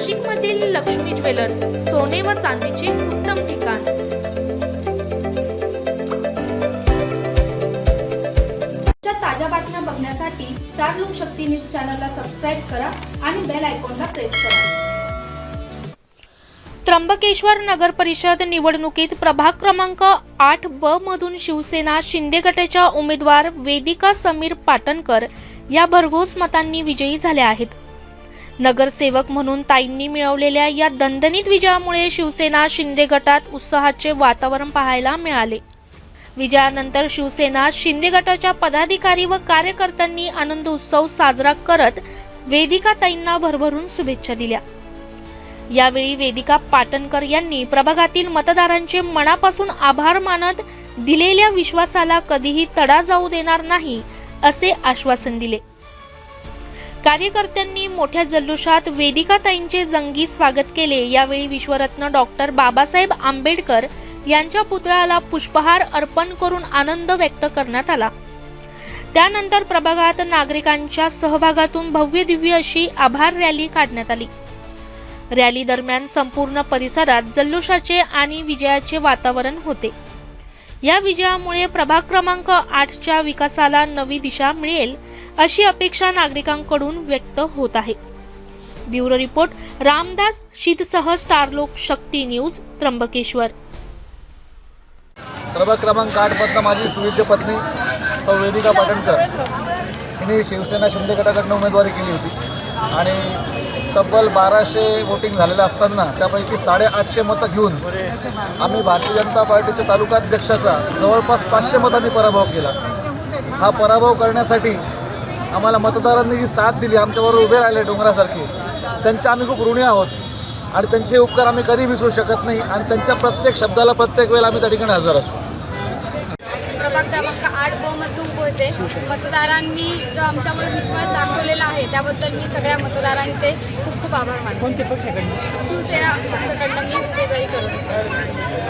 नाशिकमधील लक्ष्मी ज्वेलर्स सोने व चांदीचे उत्तम ठिकाण. ताज्या बातम्या बघण्यासाठी स्टार लोक शक्ती न्यूज चॅनलला सबस्क्राईब करा आणि बेल आयकॉनला प्रेस करा. त्र्यंबकेश्वर नगर परिषद निवडणुकीत प्रभाग क्रमांक आठ ब मधून शिवसेना शिंदे गटाच्या उमेदवार वेदिका समीर पाटणकर या भरघोस मतांनी विजयी झाल्या आहेत. नगरसेवक म्हणून ताईंनी मिळवलेल्या या दणदणीत विजयामुळे शिवसेना शिंदे गटात उत्साहाचे वातावरण पाहायला मिळाले. विजयानंतर शिवसेना शिंदे गटाच्या पदाधिकारी व कार्यकर्त्यांनी आनंद उत्सव साजरा करत वेदिका ताईंना भरभरून शुभेच्छा दिल्या. यावेळी वेदिका पाटणकर यांनी प्रभागातील मतदारांचे मनापासून आभार मानत दिलेल्या विश्वासाला कधीही तडा जाऊ देणार नाही असे आश्वासन दिले. कार्यकर्त्यांनी मोठ्या जल्लोषात वेदिकाताईंचे जंगी स्वागत केले. यावेळी विश्वरत्न डॉक्टर बाबासाहेब आंबेडकर यांच्या पुतळ्याला पुष्पहार अर्पण करून आनंद व्यक्त करण्यात आला. त्यानंतर प्रभागात नागरिकांच्या सहभागातून भव्य दिव्य अशी आभार रॅली काढण्यात आली. रॅली दरम्यान संपूर्ण परिसरात जल्लोषाचे आणि विजयाचे वातावरण होते. या विजयामुळे प्रभाग क्रमांक आठच्या विकासाला नवी दिशा मिळेल अशी अपेक्षा नागरिकांकडून व्यक्त होत आहे. ब्युरो रिपोर्ट रामदास शीतसह स्टारलोक शक्ती न्यूज त्र्यंबकेश्वर. प्रभाग क्रमांक आठमधनं माझी सुविद्य पत्नी सौ वेदिका पाटणकर. हिने शिवसेना शिंदे गटाकडनं उमेदवारी केली होती. आणि तब्बल बाराशे वोटिंग झालेलं असताना त्यापैकी साडेआठशे मतं घेऊन आम्ही भारतीय जनता पार्टीच्या तालुकाध्यक्षाचा जवळपास पाचशे मतांनी पराभव केला. हा पराभव करण्यासाठी आम्हाला मतदारांनी जी साथ दिली आमच्याबरोबर उभे राहिले डोंगरासारखे त्यांचे आम्ही खूप ऋणी आहोत आणि त्यांचे उपकार आम्ही कधी विसरू शकत नाही आणि त्यांच्या प्रत्येक शब्दाला प्रत्येक वेळेला आम्ही त्या ठिकाणी हजर असू. प्रभाग क्रमांक आठ ब मधून बोलते. मतदारांनी जो आमच्यावर विश्वास दाखवलेला आहे त्याबद्दल मी सगळ्या मतदारांचे खूप खूप आभार मानते. कोणते पक्षाकडनं? शिवसेना पक्षाकडनं मी उमेदवारी करत होते.